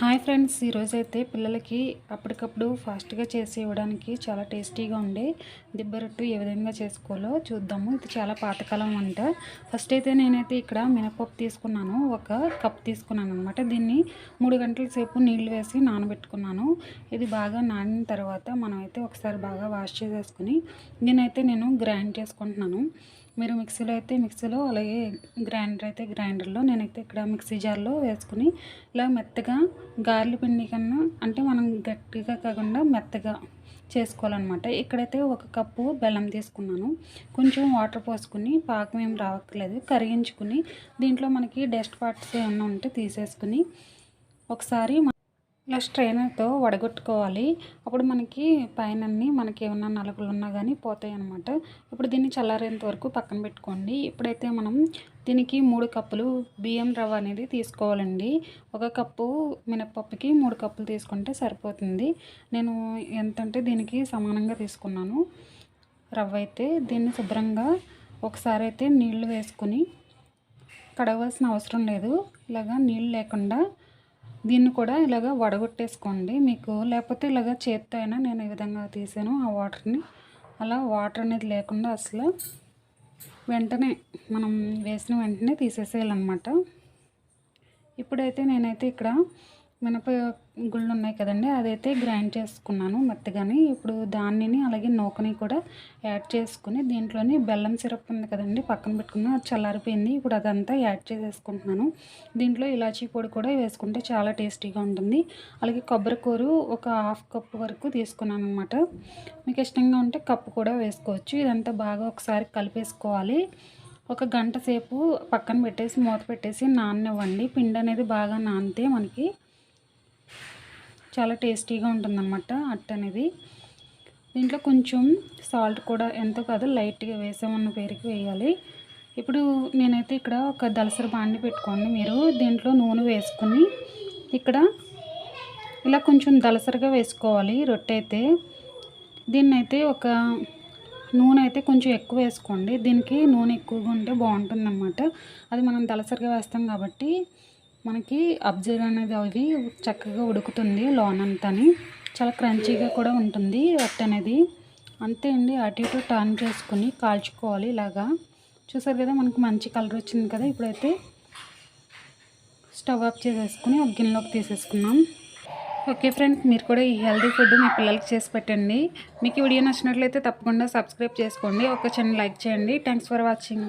Hi friends ఈరోజైతే పిల్లలకి అప్పటికప్పుడు ఫాస్ట్గా చేసి ఇవ్వడానికి చాలా టేస్టీగా ఉండే దిబ్బరొట్టు ఏ విధంగా చేసుకోవాలో చూద్దాము. ఇది చాలా పాతకాలం వంట. ఫస్ట్ అయితే నేనైతే ఇక్కడ మినపప్పు తీసుకున్నాను. ఒక కప్ తీసుకున్నాను అనమాట దీన్ని మూడు గంటల సేపు నీళ్ళు వేసి నానబెట్టుకున్నాను. ఇది బాగా నానిన తర్వాత మనం అయితే ఒకసారి బాగా వాష్ చేసేసుకుని దీనైతే నేను గ్రైండ్ చేసుకుంటున్నాను. మీరు మిక్సీలో అయితే మిక్సీలో అలాగే గ్రైండర్ అయితే గ్రైండర్లో నేనైతే ఇక్కడ మిక్సీ జార్లో వేసుకుని ఇలా మెత్తగా గార్లి పిండి కన్నా అంటే మనం గట్టిగా కాకుండా మెత్తగా చేసుకోవాలన్నమాట. ఇక్కడైతే ఒక కప్పు బెల్లం తీసుకున్నాను. కొంచెం వాటర్ పోసుకుని పాకం ఏం రావట్లేదు. కరిగించుకుని దీంట్లో మనకి డస్ట్ పార్ట్స్ ఏమన్నా ఉంటే తీసేసుకుని ఒకసారి ఇలా స్ట్రైనర్తో వడగొట్టుకోవాలి. అప్పుడు మనకి పైన మనకి ఏమన్నా నలుగులు ఉన్నా కానీ పోతాయి అనమాట ఇప్పుడు దీన్ని చల్లారేంత వరకు పక్కన పెట్టుకోండి. ఇప్పుడైతే మనం దీనికి మూడు కప్పులు బియ్యం రవ్వ అనేది తీసుకోవాలండి. ఒక కప్పు మినప్పప్పుకి మూడు కప్పులు తీసుకుంటే సరిపోతుంది. నేను ఎంతంటే దీనికి సమానంగా తీసుకున్నాను. రవ్వ అయితే దీన్ని శుభ్రంగా ఒకసారి అయితే నీళ్ళు వేసుకుని కడగవలసిన అవసరం లేదు. ఇలాగా నీళ్ళు లేకుండా దీన్ని కూడా ఇలాగ వడగొట్టేసుకోండి. మీకు లేకపోతే ఇలాగ చేత్తో అయినా నేను ఈ విధంగా తీసాను. ఆ వాటర్ని అలా వాటర్ అనేది లేకుండా అసలు వెంటనే మనం వేసిన వెంటనే తీసేసేయాలన్నమాట. ఇప్పుడైతే నేనైతే ఇక్కడ మినప గుళ్ళు ఉన్నాయి కదండి అదైతే గ్రైండ్ చేసుకున్నాను మెత్తగాని ఇప్పుడు దానిని అలాగే నూకని కూడా యాడ్ చేసుకుని దీంట్లోని బెల్లం సిరప్ ఉంది కదండి పక్కన పెట్టుకున్న అది చల్లారిపోయింది. ఇప్పుడు అదంతా యాడ్ చేసేసుకుంటున్నాను. దీంట్లో ఇలాచీ పొడి కూడా వేసుకుంటే చాలా టేస్టీగా ఉంటుంది. అలాగే కొబ్బరి కూర ఒక హాఫ్ కప్ వరకు తీసుకున్నాను అనమాట మీకు ఇష్టంగా ఉంటే కప్పు కూడా వేసుకోవచ్చు. ఇదంతా బాగా ఒకసారి కలిపేసుకోవాలి. ఒక గంట సేపు పక్కన పెట్టేసి మూత పెట్టేసి నాననివ్వండి. పిండి అనేది బాగా నానితే మనకి చాలా టేస్టీగా ఉంటుందన్నమాట అట్ట అనేది దీంట్లో కొంచెం సాల్ట్ కూడా ఎంతో కాదు లైట్గా వేసామన్న పేరుకి వేయాలి. ఇప్పుడు నేనైతే ఇక్కడ ఒక దలసర బాండి పెట్టుకోండి. మీరు దీంట్లో నూనె వేసుకుని ఇక్కడ ఇలా కొంచెం దలసరిగా వేసుకోవాలి రొట్టె అయితే. దీన్నైతే ఒక నూనె అయితే కొంచెం ఎక్కువ వేసుకోండి. దీనికి నూనె ఎక్కువగా ఉంటే బాగుంటుందన్నమాట. అది మనం దలసరిగా వేస్తాం కాబట్టి మనకి అబ్జర్వ్ అనేది అవి చక్కగా ఉడుకుతుంది లోన్ అంతాని చాలా క్రంచీగా కూడా ఉంటుంది రొట్టె అనేది. అంతే అండి అటు ఇటు టర్న్ చేసుకుని కాల్చుకోవాలి ఇలాగా. చూసారు కదా మనకు మంచి కలర్ వచ్చింది కదా. ఇప్పుడైతే స్టవ్ ఆఫ్ చేసేసుకుని ఒక గిన్నెలోకి తీసేసుకున్నాం ఓకే ఫ్రెండ్స్ మీరు కూడా ఈ హెల్దీ ఫుడ్ మీ పిల్లలకి చేసి పెట్టండి. మీకు ఈ వీడియో నచ్చినట్లయితే తప్పకుండా సబ్స్క్రైబ్ చేసుకోండి. ఒక చిన్న లైక్ చేయండి. Thanks for watching